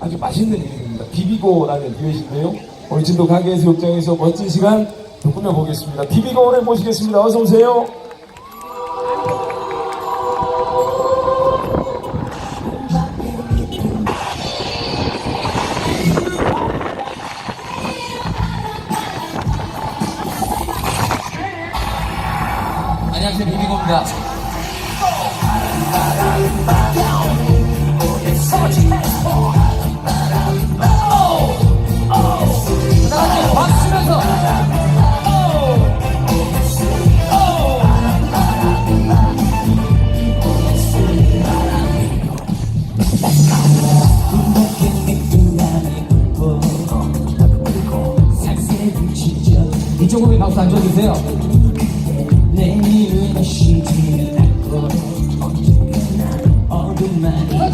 아주 맛있는 이름입니다. 비비고라는 이것인데요. 우리 진도 가게에서 욕장에서 멋진 시간 또 꾸며보겠습니다. 비비고를 모시겠습니다. 어서 오세요. 어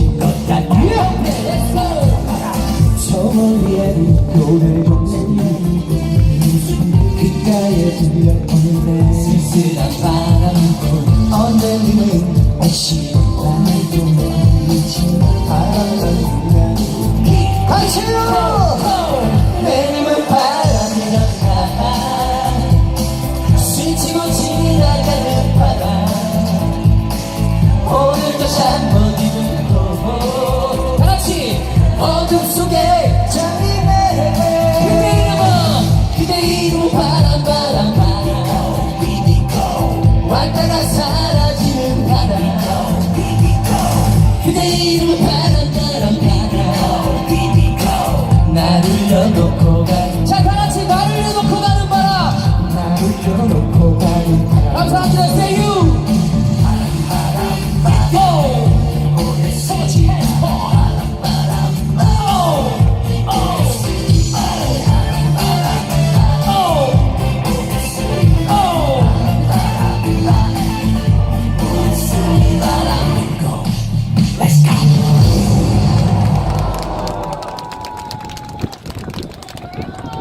불꽃을 보는 귓가에 들려오는데 쓸쓸한 바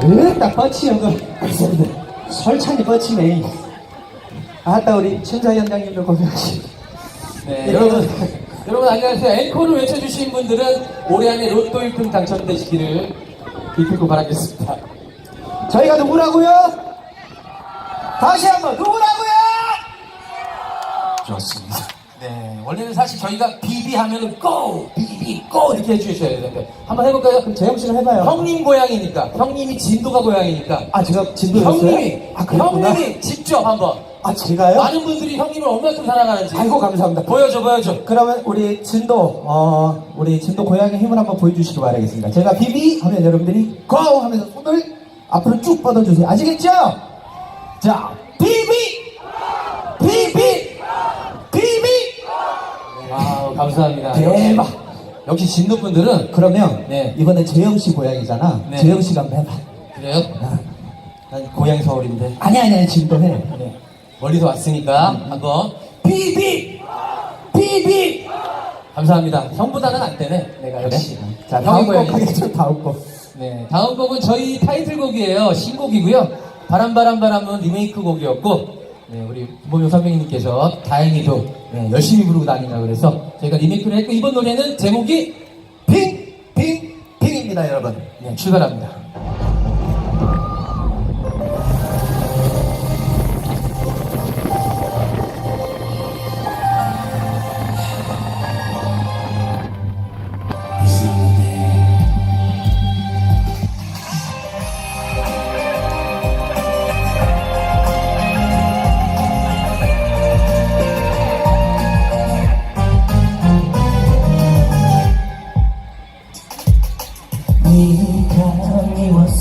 으딱 뻗치는 거? 설찬이 뻗치네 아따 우리 천사 현장님도 고생하시 네, 여러분, 여러분 안녕하세요. 앵콜을 외쳐주신 분들은 올해 안에 로또 1등 당첨되시기를 기필코 바라겠습니다. 저희가 누구라고요? 다시 한번 누구라고요? 좋습니다. 네, 원래는 사실 저희가 비비 하면은 고! 비비, 고! 이렇게 해주셔야 되는데. 한번 해볼까요? 그럼 재영 씨는 해봐요 형님 고향이니까, 형님이 진도가 고향이니까. 아 제가 진도였어요? 형님이, 아 그렇구나 형님이 직접 한번. 아 제가요? 많은 분들이 형님을 얼마큼 사랑하는지. 아이고 감사합니다 보여줘, 보여줘. 그러면 우리 진도 어 우리 진도 고향의 힘을 한번 보여주시기 바라겠습니다 제가 비비 하면 여러분들이 고 하면서 손을 앞으로 쭉 뻗어주세요 아시겠죠? 자 비비 비비 비비 아 감사합니다. 대박 역시 진도 분들은 그러면 네. 이번에 재영 씨 고향이잖아. 네. 재영 씨가 한번 해봐. 그래요? 난 고향 서울인데 아니 아니 아니 지금도 해. 네. 멀리서 왔으니까 한번 비비 비비 감사합니다. 형보다는 안 되네. 내가 역시. 자 형이 다음 곡 고향이니까. 하겠죠. 다음 곡. 네, 다음 곡은 저희 타이틀곡이에요. 신곡이고요. 바람 바람 바람은 리메이크 곡이었고 네, 우리 김범용 선배님께서 다행히도 네, 열심히 부르고 다닌다 그래서 저희가 리메이크를 했고 이번 노래는 제목이 핑, 핑, 핑입니다, 여러분. 네, 출발합니다.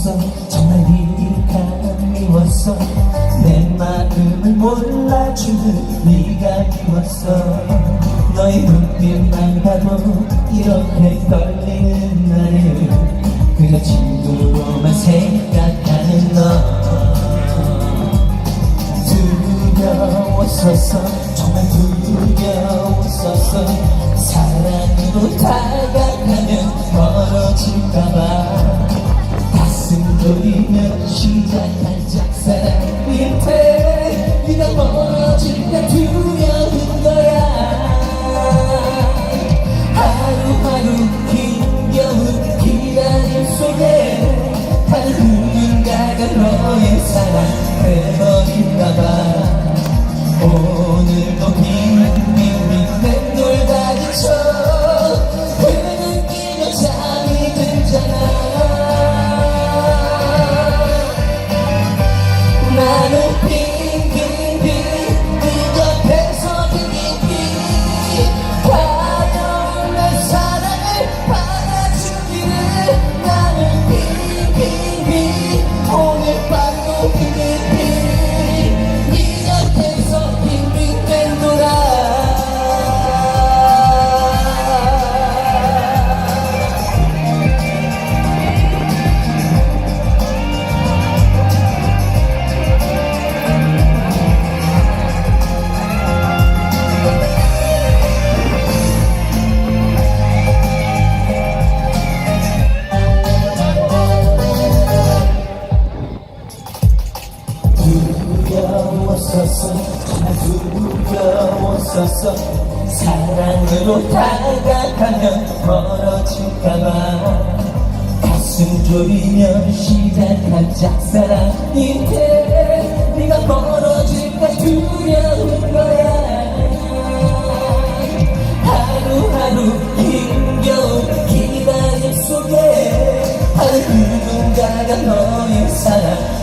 미웠어. 정말 네가 미웠어. 내 마음을 몰라주는 네가 미웠어. 너의 눈빛만 봐도 이렇게 떨리는 나를. 그저 친구로만 생각하는 너. 두려웠었어. 정말 두려웠었어. 사랑으로 다가 두려웠었어. 정말 두려웠었어. 사랑으로 다가가면 멀어질까봐. 가슴 졸이며 시작한 짝사랑인데 네가 멀어질까 두려운 거야. 하루하루 힘겨운 기다림 속에 한 누군가가 너의 사랑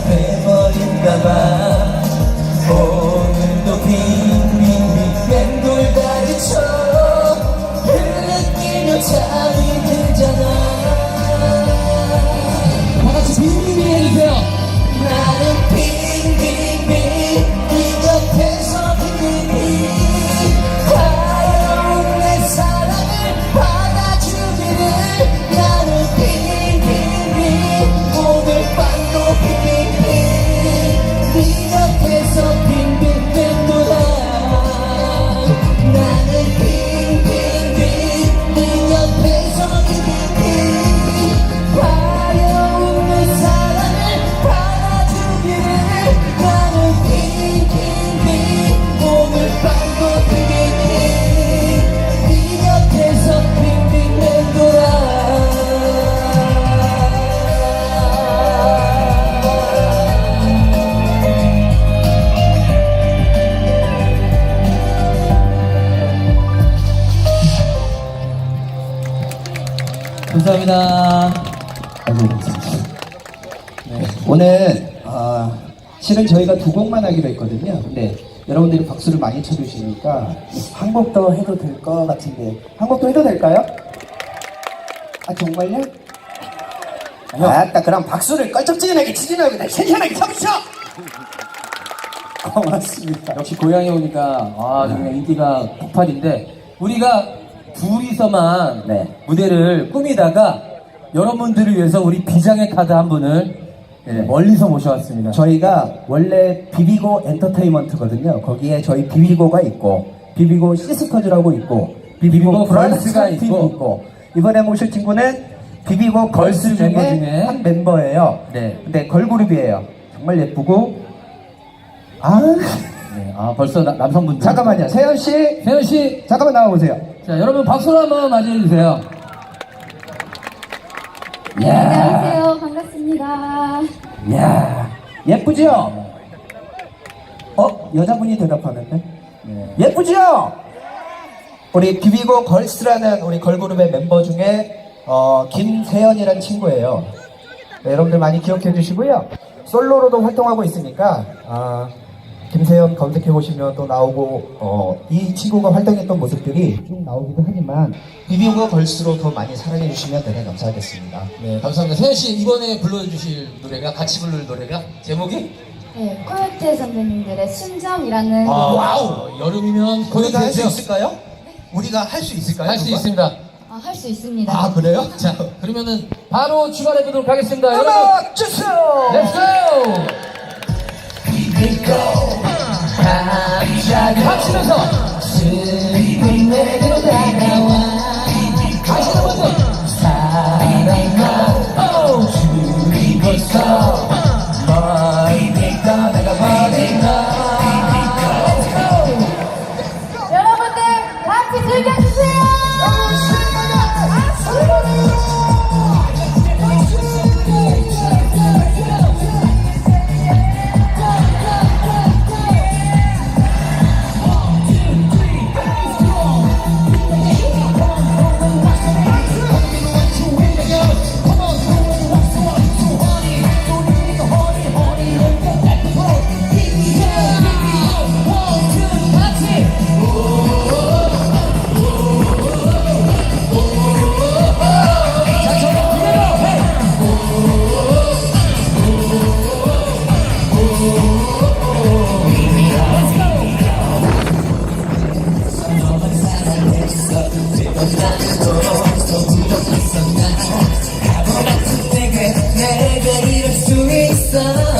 감사합니다. 네. 오늘 어, 실은 저희가 두 곡만 하기로 했거든요. 근데 여러분들이 박수를 많이 쳐주시니까 한 곡 더 해도 될 것 같은데 한 곡 더 해도 될까요? 아 정말요? 아따 그럼 박수를 껄쩍지근하게 치지 말고 날 신선하게 쳐주셔! 고맙습니다. 역시 고향에 오니까 아 정말 인기가 폭발인데 우리가 둘이서만 네. 무대를 꾸미다가 여러분들을 위해서 우리 비장의 카드 한 분을 네, 멀리서 모셔왔습니다. 저희가 원래 비비고 엔터테인먼트거든요. 거기에 저희 비비고가 있고 비비고 시스터즈라고 있고 비비고, 비비고 브라더스가 걸스가 있고, 있고. 이번에 모실 친구는 비비고 걸스 걸스 중에 중에 한 멤버예요. 네. 근데 걸그룹이에요. 정말 예쁘고 아 네, 아 벌써 나- 남성분들. 잠깐만요 세현 씨 세현 씨, 잠깐만 나와 보세요. 자 여러분 박수로 한번 맞이해 주세요. 야, 안녕하세요. 반갑습니다. 야 예쁘죠? 어 여자분이 대답하는데 네. 예쁘죠? 우리 비비고 걸스라는 우리 걸그룹의 멤버 중에 어, 김세연이라는 친구예요. 네, 여러분들 많이 기억해 주시고요. 솔로로도 활동하고 있으니까 아, 김세연 검색해 보시면 또 나오고 어, 이 친구가 활동했던 모습들이 쭉 나오기도 하지만 비비고 걸스로 더 많이 사랑해 주시면 대단히 감사하겠습니다. 네, 감사합니다. 세현 씨 이번에 불러주실 노래가 같이 부를 노래가 제목이 네, 코요테 선배님들의 순정이라는 아, 와우 여름이면 우리가 할 수. 있을까요? 우리가 할 수 있을까요? 할수 누가? 있습니다. 아, 할 수 있습니다. 아 그래요? 자, 그러면은 바로 출발해 보도록 하겠습니다. 여러분, 음악 주세요. 렛츠 고! 합치면서 내게로 다가와 영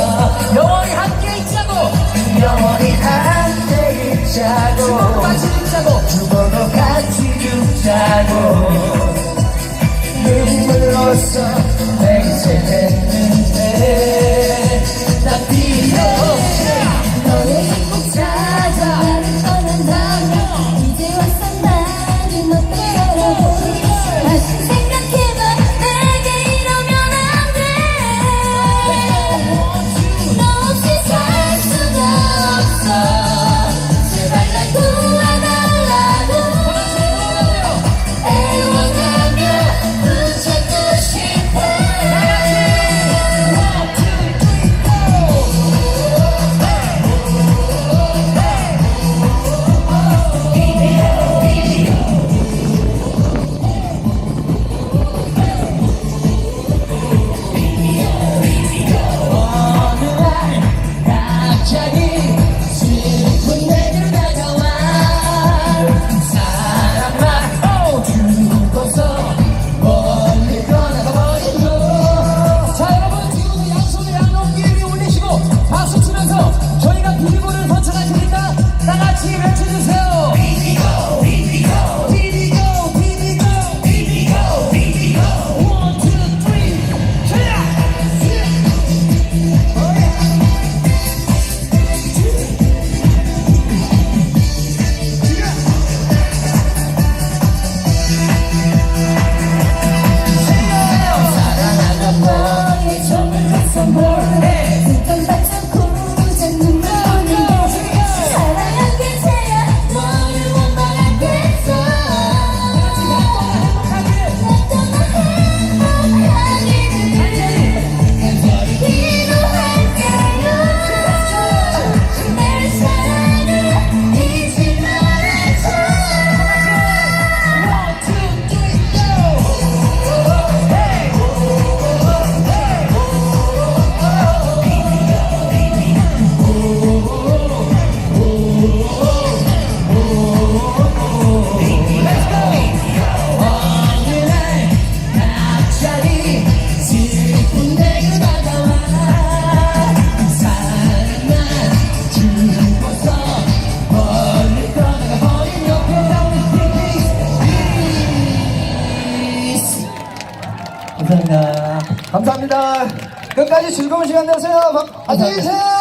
시간 되세요. 안녕히 계세요.